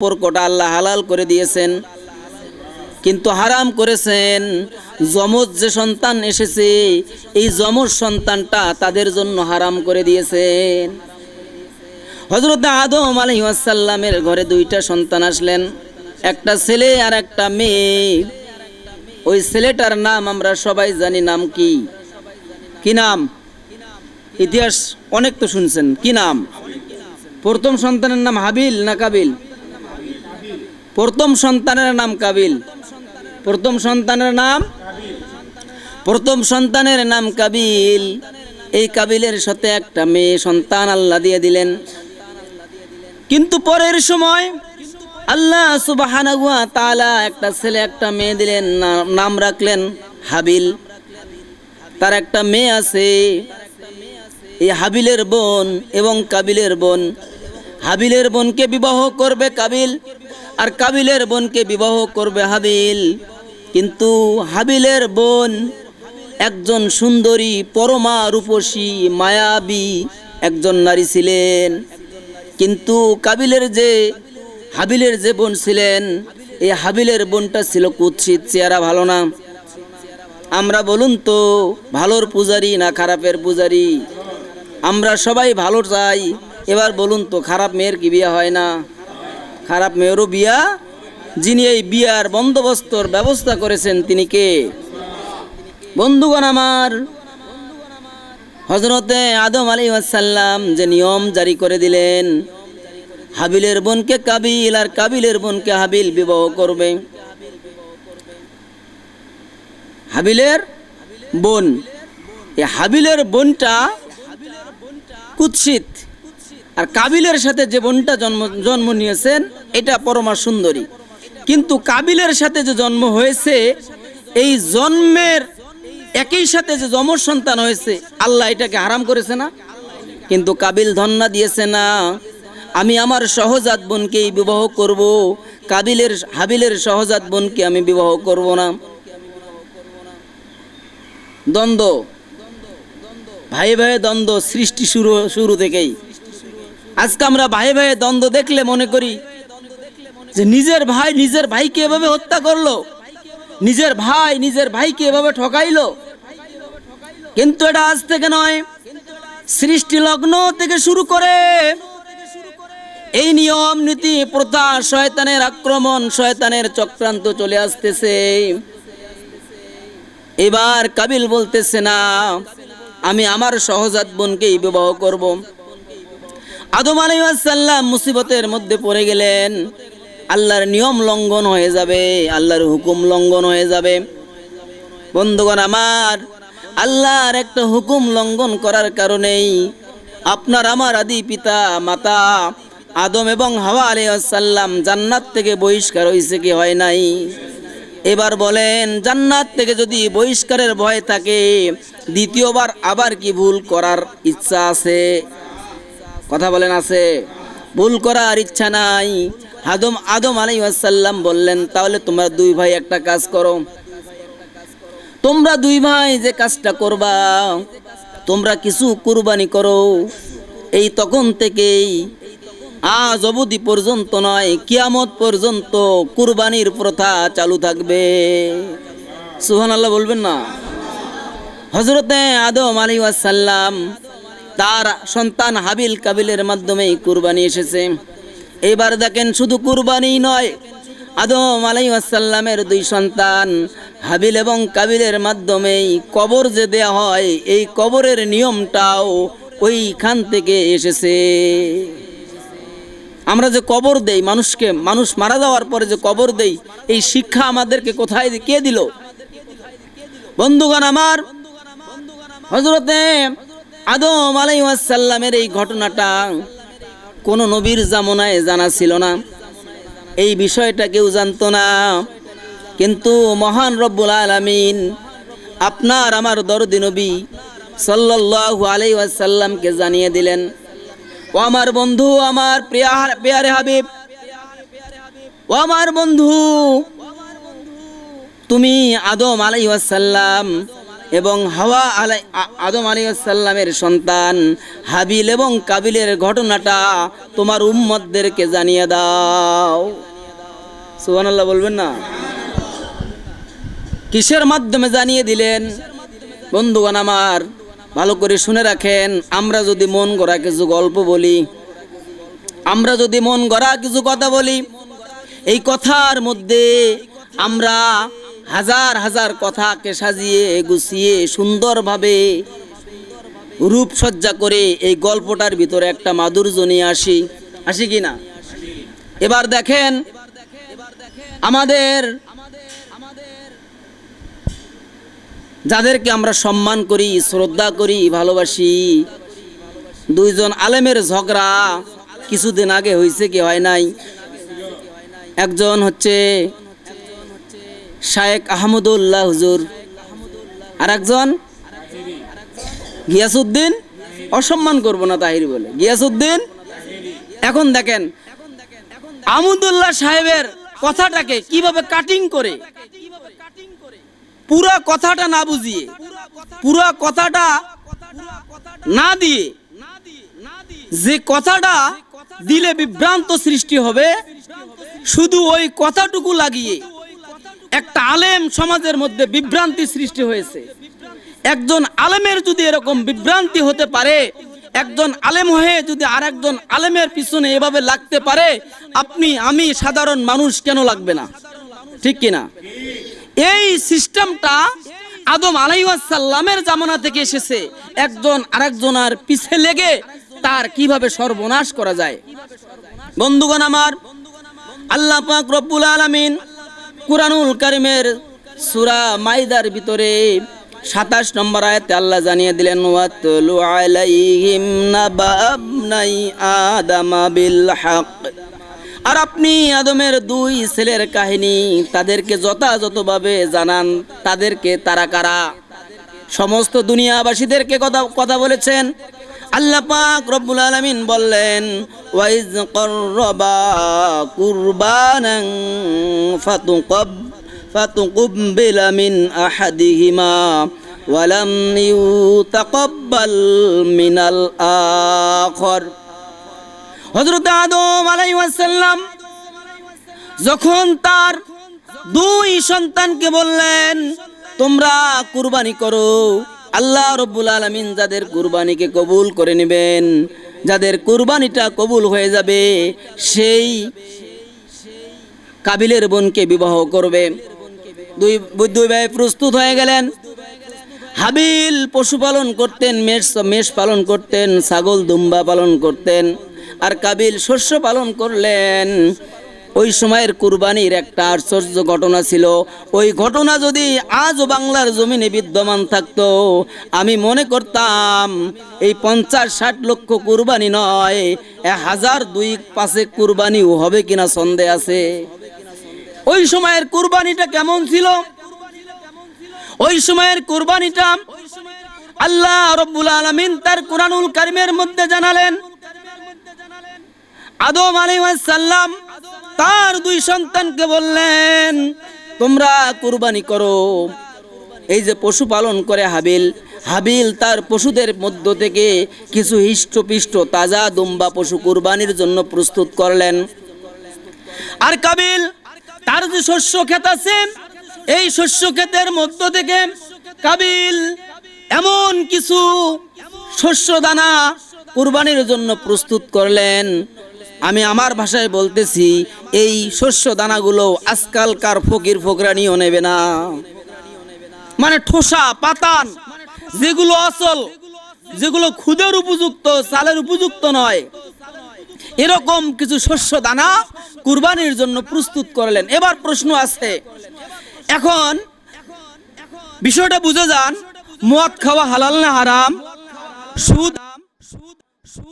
সম্পর্কটা আল্লাহ হালাল করে দিয়েছেন, কিন্তু হারাম করেছেন। যমজ যে সন্তান এসেছে, এই যমজ সন্তানটা তাদের জন্য হারাম করে দিয়েছেন। হজরত আদম আলহিসাল্লামের ঘরে দুইটা সন্তান আসলেন, একটা ছেলে আর একটা মেয়ে। ওই ছেলেটার নাম আমরা সবাই জানি, নাম কি? কি নাম? ইতিহাস অনেক তো শুনছেন, কি নাম? প্রথম সন্তানের নাম হাবিল না কাবিল? প্রথম সন্তানের নাম কাবিল। প্রথম সন্তানের নাম? প্রথম সন্তানের নাম কাবিল। এই কাবিলের সাথে একটা মেয়ে সন্তান আল্লাহ দিয়ে দিলেন। কিন্তু পরের সময় আল্লাহ তাআলা একটা ছেলে, একটা মেয়ে দিলেন নাম রাখলেন হাবিল। তার একটা মেয়ে আছে। এই হাবিলের বোন এবং কাবিলের বোন। হাবিলের বোনকে বিবাহ করবে কাবিল আর কাবিলের বোনকে বিবাহ করবে হাবিল। কিন্তু হাবিলের বোন একজন সুন্দরী, পরমা, রূপসী, মায়াবী একজন নারী ছিলেন। কিন্তু কাবিলের যে, হাবিলের যে বোন ছিলেন, এই হাবিলের বোনটা ছিল কুৎসিত চেহারা, ভালো না। আমরা বলুন তো, ভালোর পূজারি না খারাপের পূজারি? আমরা সবাই ভালো চাই। এবার বলুন তো, খারাপ মেয়ের কি বিয়ে হয় না? খারাপ মেয়েরও বিয়া? যিনি এই বিয়ার বন্দোবস্তর ব্যবস্থা করেছেন, তিনি কে? বন্ধুগণ আমার হজরতে আদম আলী আসাল্লাম যে নিয়ম জারি করে দিলেন, হাবিলের বোনকে কাবিল আর কাবিলের বোনকে হাবিল বিবাহ করবে। হাবিলের বোন, এই হাবিলের বোনটা কুৎসিত। আর কাবিলের সাথে যে বোনটা জন্ম জন্ম নিয়েছেন, এটা পরমা সুন্দরী। কিন্তু কাবিলের সাথে যে জন্ম হয়েছে, এই জন্মের একই সাথে যে যমজ সন্তান হয়েছে, আল্লাহ এটাকে হারাম করেছে না? কিন্তু কাবিল ধন্না দিয়েছে না, আমি আমার সহজাত বোনকেই বিবাহ করব, কাবিলের, হাবিলের সহজাত বোনকে আমি বিবাহ করব না। দ্বন্দ্ব। ভাই ভাই দ্বন্দ্ব সৃষ্টি শুরু শুরু থেকেই। আজকে আমরা ভাই ভাই দ্বন্দ্ব দেখলে মনে করি যে নিজের ভাই নিজের ভাইকে এভাবে হত্যা করল। নিজের ভাই নিজের ভাইকে এভাবে ঠকাইলো। কিন্তু এটা আজ থেকে নয়। সৃষ্টি লগ্ন থেকে শুরু করে এই নিয়ম, নীতি, প্রথা শয়তানের আক্রমণ, শয়তানের চক্রান্ত চলে আসতেছে। এবার কাবিল বলতেছে, না, আমি আমার সহজাত বোনকেই বিবাহ করব। আদম আলাইসাল্লাম মুসিবতের মধ্যে পড়ে গেলেন। আল্লাহর নিয়ম লঙ্ঘন হয়ে যাবে, আল্লাহর হুকুম লঙ্ঘন হয়ে যাবে। বন্ধুগণ আমার, আল্লাহর একটা হুকুম লঙ্ঘন করার কারণেই আপনার, আমার আদি পিতা, মাতা আদম এবং হাওয়া আলাইসাল্লাম জান্নাত থেকে বহিষ্কার হয়েছে কি হয় নাই? এবার বলেন, জান্নাত থেকে যদি বহিষ্কারের ভয় থাকে, দ্বিতীয়বার আবার কি ভুল করার ইচ্ছা আছে? কথা বলেন আছে। ভুল করার ইচ্ছা নাই। আদম আদম আলাই আসাল্লাম বললেন, তাহলে তোমরা দুই ভাই একটা কাজ করো। তোমরা দুই ভাই যে কাজটা করবা, তোমরা কিছু কুরবানি করো। এই তখন থেকেই আজ অবধি পর্যন্ত নয়, কিয়ামত পর্যন্ত কুরবানির প্রথা চালু থাকবে। সুহান আল্লাহ বলবেন না। হজরতে আদম আলী সাল্লাম তার সন্তান হাবিল কাবিলের মাধ্যমে কুরবানি এসেছে। এবার দেখেন শুধু কুরবানি নয়, আদম আলাই আসাল্লামের দুই সন্তান হাবিল এবং কাবিলের মাধ্যমেই কবর যে দেয়া হয়, এই কবরের নিয়মটাও ওইখান থেকে এসেছে। আমরা যে কবর দেই, মানুষকে, মানুষ মারা যাওয়ার পরে যে কবর দেই, এই শিক্ষা আমাদেরকে কোথায়, কে দিল? বন্ধুগণ আমার হজরতে আদম আলাইসাল্লামের এই ঘটনাটা কোনো নবীর জামনায় জানা ছিল না। এই বিষয়টা কেউ জানতো না। কিন্তু মহান রব্বুল আলামিন আপনার আমার দরদি নবী সাল্লাল্লাহু আলাইহি ওয়াসাল্লামকে জানিয়ে দিলেন, ও আমার বন্ধু আমার প্রিয়া, পেয়ারে হাবিব, ও আমার বন্ধু, তুমি আদম আলাইসাল্লাম এবং হাওয়া আলাই আদম আলী সাল্লামের সন্তান হাবিল এবং কাবিলের ঘটনাটা তোমার উম্মতদেরকে জানিয়ে দাও। সুবহানাল্লাহ বলবেন না? কিসের মাধ্যমে জানিয়ে দিলেন? বন্ধুগণ আমার, ভালো করে শুনে রাখেন, আমরা যদি মন গড়া কিছু গল্প বলি, আমরা যদি মন গড়া কিছু কথা বলি, এই কথার মধ্যে আমরা হাজার হাজার কথাকে সাজিয়ে, গুছিয়ে, সুন্দরভাবে রূপসজ্জা করে এই গল্পটার ভিতরে একটা মাধুর্য নিয়ে আসি। আসি কি না? এবার দেখেন, আমাদের যাদেরকে আমরা সম্মান করি, শ্রদ্ধা করি, ভালোবাসি, দুইজন আলেমের ঝগড়া কিছুদিন আগে হয়েছে কি হয় নাই? একজন হচ্ছে শায়েক আহমদুল্লাহ হুজুর। আর একজন গিয়াসুদ্দিন অসম্মান করব না তাহির বলে। গিয়াসুদ্দিন এখন দেখেন, আহমদুল্লাহ সাহেবের কথাটাকে কীভাবে কাটিং করে? পুরো কথাটা না বুঝিয়ে, পুরো কথাটা না দিয়ে, যে কথাটা দিলে বিভ্রান্ত সৃষ্টি হবে, শুধু ওই কথাটুকু লাগিয়ে একটা আলেম সমাজের মধ্যে বিভ্রান্তি সৃষ্টি হয়েছে। একজন আলেমের যদি এরকম বিভ্রান্তি হতে পারে, একজন আলেম হয়ে যদি আর একজন আলেমের পিছনে এভাবে লাগতে পারে, আপনি, আমি সাধারণ মানুষ কেন লাগবে না? ঠিক কিনা? এই সিস্টেমটা আদম আলাইসাল্লামের জামানা থেকে এসেছে। একজন আরেকজনের পিছে লেগে তার কীভাবে সর্বনাশ করা যায়? বন্ধুগণ আমার, আল্লাহ পাক রব্বুল আলামিন কুরআনুল কারিমের সূরা মাইদার ভিতরে সাতাশ নম্বর আয়াতে আল্লাহ জানিয়ে দিলেন আলাইহিম আর আপনি আদমের দুই ছেলের কাহিনী তাদেরকে যথাযথভাবে জানান, তাদেরকে তারা কারা? সমস্ত দুনিয়াবাসীদেরকে কথা কথা বলেছেন। আল্লাহ পাক রব্বুল আলামিন বললেন, ওয়াইজ করবা কুরবানান ফাতুকাব ফাতুকুবিলা মিন আহাদিহিমা ওয়ালাম ইউতাকাব্বাল মিনাল আখর। হযরত আদম আলাইহিসসালাম যখন তার দুই সন্তানকে বললেন, তোমরা কুরবানি করো আল্লাহ রব্বুল আলমিন যাদের কুরবানিকে কবুল করে নেবেন, যাদের কুরবানিটা কবুল হয়ে যাবে, সেই কাবিলের বোনকে বিবাহ করবে। দুই দুই ভাই প্রস্তুত হয়ে গেলেন। হাবিল পশুপালন করতেন, মেষ মেষ পালন করতেন, ছাগল, দুম্বা পালন করতেন, আর কাবিল শস্য পালন করলেন। ওই সময়ের কুরবানির একটা আশ্চর্য ঘটনা ছিল। ওই ঘটনা যদি আজ বাংলার জমিনে বিদ্যমান থাকতো, আমি মনে করতাম এই পঞ্চাশ, ষাট লক্ষ কুরবানি নয় হাজার দুই পাশে কুরবানিও হবে কিনা সন্দেহ আছে। ওই সময়ের কুরবানিটা কেমন ছিল? ওই সময়ের কুরবানিটা আল্লাহ রব্বুল আলামিন তার কোরআনুল কারিমের মধ্যে জানালেন। আদম আলাইহিস সালাম তার দুই সন্তানকে বললেন, তোমরা কুরবানি করো। এই যে পশু পালন করে হাবিল হাবিল তার পশুদের মধ্য থেকে কিছু হিষ্টপিষ্ট তাজা দুম্বা পশু কুরবানির জন্য প্রস্তুত করলেন। আর কাবিল, তার যে শস্য ক্ষেত আছে, এই শস্য ক্ষেতের মধ্য থেকে কাবিল এমন কিছু শস্য দানা কুরবানির জন্য প্রস্তুত করলেন। আমি আমার ভাষায় বলতেছি, এই শস্য দানাগুলো আজকালকার ফকির ফকরানিও নেবে না। মানে ঠোসা, পাতান, যেগুলো আসল যেগুলো খুদের উপযুক্ত, চালের উপযুক্ত নয়। এরকম কিছু শস্য দানা কুরবানির জন্য প্রস্তুত করলেন। এবার প্রশ্ন আছে, এখন বিষয়টা বুঝে যান, মদ খাওয়া হালাল না হারাম? সুদ সুদ সুদ